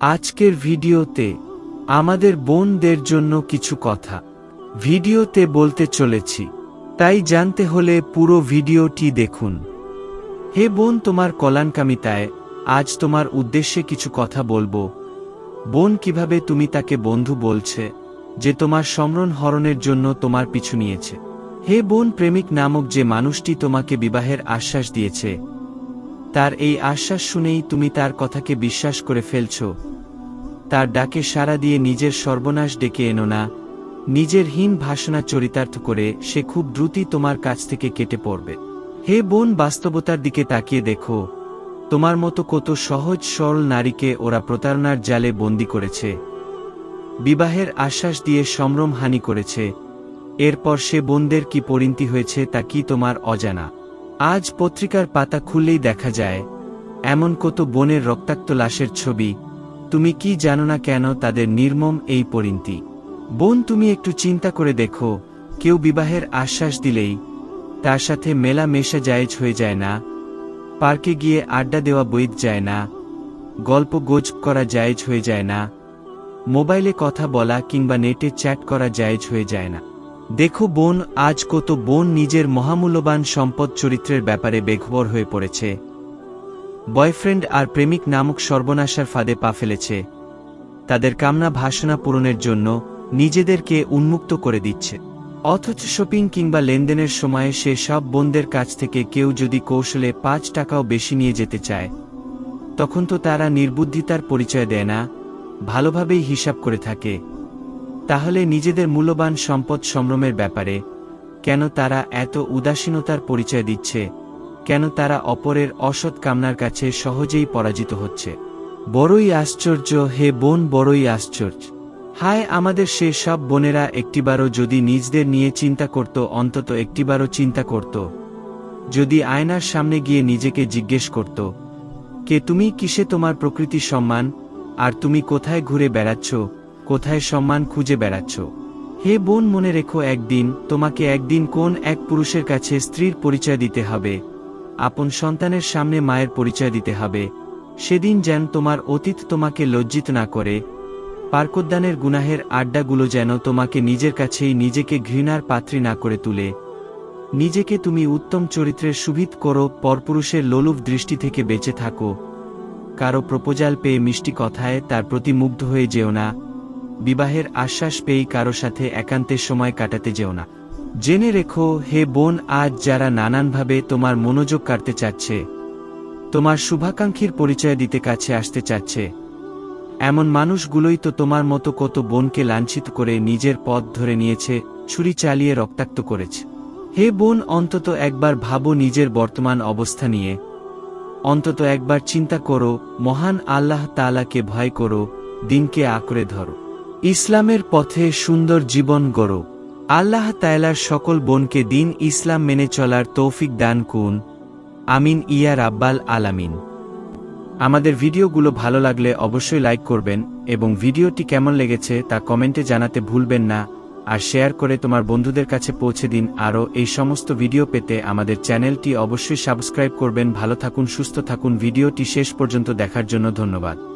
আজকের ভিডিওতে আমাদের বোনদের জন্য কিছু কথা। ভিডিওতে বলতে চলেছি, তাই জানতে হলে পুরো ভিডিওটি দেখুন। হে বোন, তোমার কল্যাণকামিতায় আজ তোমার উদ্দেশ্যে কিছু কথা বলব। বোন, কীভাবে তুমি তাকে বন্ধু বলছে যে তোমার সমরণ হরণের জন্য তোমার পিছু নিয়েছে? হে বোন, প্রেমিক নামক যে মানুষটি তোমাকে বিবাহের আশ্বাস দিয়েছে তার এই আশ্বাস শুনেই তুমি তার কথাকে বিশ্বাস করে ফেলছ। তার ডাকে সাড়া দিয়ে নিজের সর্বনাশ ডেকে এনো না। নিজের হীন ভাষণা চরিতার্থ করে সে খুব দ্রুতই তোমার কাছ থেকে কেটে পড়বে। হে বোন, বাস্তবতার দিকে তাকিয়ে দেখো। তোমার মতো কত সহজ, সরল নারীকে ওরা প্রতারণার জালে বন্দি করেছে। বিবাহের আশ্বাস দিয়ে সম্ভ্রম হানি করেছে। এরপর সে বোনদের কি পরিণতি হয়েছে তা কি তোমার অজানা? আজ পত্রিকার পাতা খুললেই দেখা যায়, এমন কত বনের রক্তাক্ত লাশের ছবি, তুমি কি জানো না কেন তাদের নির্মম এই পরিণতি। বোন, তুমি একটু চিন্তা করে দেখো, কেউ বিবাহের আশ্বাস দিলেই, তার সাথে মেলা মেশা জায়েজ হয়ে যায় না, পার্কে গিয়ে আড্ডা দেওয়া বৈধ যায় না, গল্প গোজ করা জায়েজ হয়ে যায় না, মোবাইলে কথা বলা কিংবা নেটে চ্যাট করা জায়েজ হয়ে যায় না। দেখো বোন, আজ কত বোন নিজের মহামূল্যবান সম্পদ চরিত্রের ব্যাপারে বেখবর হয়ে পড়েছে। বয়ফ্রেন্ড আর প্রেমিক নামক সর্বনাশার ফাঁদে পা ফেলেছে। তাদের কামনা ভাষণা পূরণের জন্য নিজেদেরকে উন্মুক্ত করে দিচ্ছে। অথচ শপিং কিংবা লেনদেনের সময়ে সে সব বোনদের কাছ থেকে কেউ যদি কৌশলে পাঁচ টাকাও বেশি নিয়ে যেতে চায়, তখন তো তারা নির্বুদ্ধিতার পরিচয় দেয় না, ভালোভাবেই হিসাব করে থাকে। তাহলে নিজেদের মূল্যবান সম্পদ সম্ভ্রমের ব্যাপারে, কেন তারা এত উদাসীনতার পরিচয় দিচ্ছে, কেন তারা অপরের অসৎ কামনার কাছে সহজেই পরাজিত হচ্ছে? বড়ই আশ্চর্য, হে বোন, বড়ই আশ্চর্য। হায়, আমাদের সে সব বোনেরা একটিবারও যদি নিজদের নিয়ে চিন্তা করত, অন্তত একটিবারও চিন্তা করত। যদি আয়নার সামনে গিয়ে নিজেকে জিজ্ঞেস করত, কে তুমি? কিসে তোমার প্রকৃতি সম্মান? আর তুমি কোথায় ঘুরে বেড়াচ্ছ? কোথায় সম্মান খুঁজে বেড়াচ্ছ? হে বোন, মনে রেখো একদিন তোমাকে একদিন কোন এক পুরুষের কাছে স্ত্রীর পরিচয় দিতে হবে? আপন সন্তানের সামনে মায়ের পরিচয় দিতে হবে। সেদিন যেন তোমার অতীত তোমাকে লজ্জিত না করে। পার্কোদ্যানের গুনাহের আড্ডাগুলো যেন তোমাকে নিজের কাছেই নিজেকে ঘৃণার পাত্রী না করে তুলে। নিজেকে তুমি উত্তম চরিত্রের সুভিত করো, পরপুরুষের লোলুপ দৃষ্টি থেকে বেঁচে থাকো। কারও প্রপোজাল পেয়ে মিষ্টি কথায় তার প্রতি মুগ্ধ হয়ে যেও না। বিবাহের আশ্বাস পেয়েই কারও সাথে একান্তের সময় কাটাতে যেও না। জেনে রেখো, হে বোন, আজ যারা নানানভাবে তোমার মনোযোগ কাটতে চাচ্ছে, তোমার শুভাকাঙ্ক্ষীর পরিচয় দিতে কাছে আসতে চাচ্ছে, এমন মানুষগুলোই তো তোমার মতো কত বোনকে লাঞ্ছিত করে নিজের পথ ধরে নিয়েছে, ছুরি চালিয়ে রক্তাক্ত করেছে। হে বোন, অন্তত একবার ভাবো নিজের বর্তমান অবস্থা নিয়ে। অন্তত একবার চিন্তা করো, মহান আল্লাহ তালাকে ভয় করো, দিনকে আঁকড়ে ধরো। ইসলামের পথে সুন্দর জীবন গড়ো। আল্লাহ তায়লার সকল বোনকে দিন ইসলাম মেনে চলার তৌফিক দান কুন আমিন, ইয়া রাব্বাল আলামিন। আমাদের ভিডিওগুলো ভালো লাগলে অবশ্যই লাইক করবেন এবং ভিডিওটি কেমন লেগেছে তা কমেন্টে জানাতে ভুলবেন না। আর শেয়ার করে তোমার বন্ধুদের কাছে পৌঁছে দিন। আরও এই সমস্ত ভিডিও পেতে আমাদের চ্যানেলটি অবশ্যই সাবস্ক্রাইব করবেন। ভালো থাকুন, সুস্থ থাকুন। ভিডিওটি শেষ পর্যন্ত দেখার জন্য ধন্যবাদ।